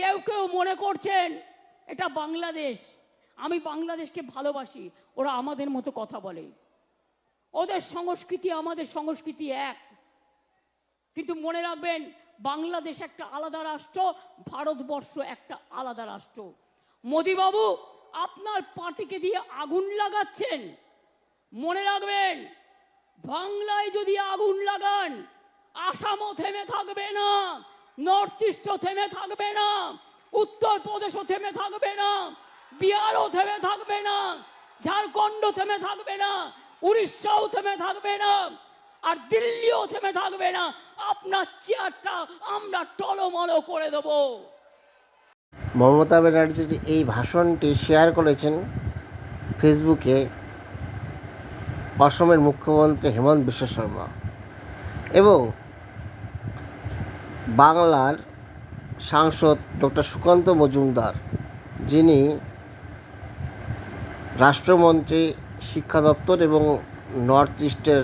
কেউ কেউ মনে করছেন, এটা বাংলাদেশ। আমি বাংলাদেশকে ভালোবাসি, ওরা আমাদের মতো কথা বলে। ওদের সংস্কৃতি আমাদের সংস্কৃতি এক। কিন্তু মনে রাখবেন, বাংলাদেশ একটা আলাদা রাষ্ট্র, ভারতবর্ষ একটা আলাদা রাষ্ট্র। মোদিবাবু, আপনার পার্টিকে দিয়ে আগুন লাগাচ্ছেন। মনে রাখবেন, বাংলায় যদি আগুন লাগান, আসামও থেমে থাকবে না। নর্থ ইস্টও থেমে থাকবে না। উত্তরপ্রদেশও থেমে থাকবে না। বিহারও থেমে থাকবে না। ঝাড়খণ্ড থেমে থাকবে না। উড়িষ্যাও থেমে থাকবে না। আর দিল্লিও থেমে থাকবে না। আপনার চেয়ারটা আমরা টলমলো করে দেবো। মমতা ব্যানার্জির এই ভাষণটি শেয়ার করেছেন? ফেসবুকে অসমের মুখ্যমন্ত্রী হেমন্ত বিশ্ব শর্মা। এবং বাংলার সাংসদ ডক্টর সুকান্ত মজুমদার, যিনি রাষ্ট্রমন্ত্রী, শিক্ষা দপ্তর এবং নর্থ ইস্টের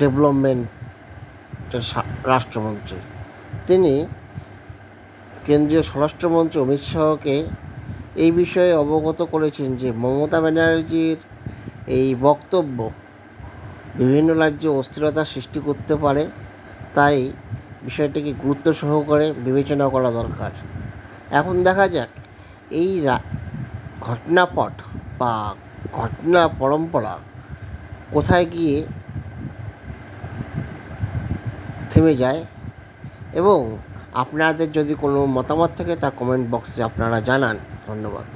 ডেভেলপমেন্টের রাষ্ট্রমন্ত্রী। তিনি কেন্দ্রীয় স্বরাষ্ট্রমন্ত্রী অমিত শাহকে এই বিষয়ে অবগত করেছেন যে মমতা ব্যানার্জির এই বক্তব্য বিভিন্ন রাজ্যে অস্থিরতা সৃষ্টি করতে পারে, তাই বিষয়টিকে গুরুত্ব সহকারে বিবেচনা করা দরকার। এখন দেখা যাক, এই ঘটনাপট বা ঘটনা পরম্পরা কোথায় গিয়ে থেমে যায় এবং আপনাদের যদি কোনো মতামত থাকে তা কমেন্ট বক্সে আপনারা জানান। ধন্যবাদ।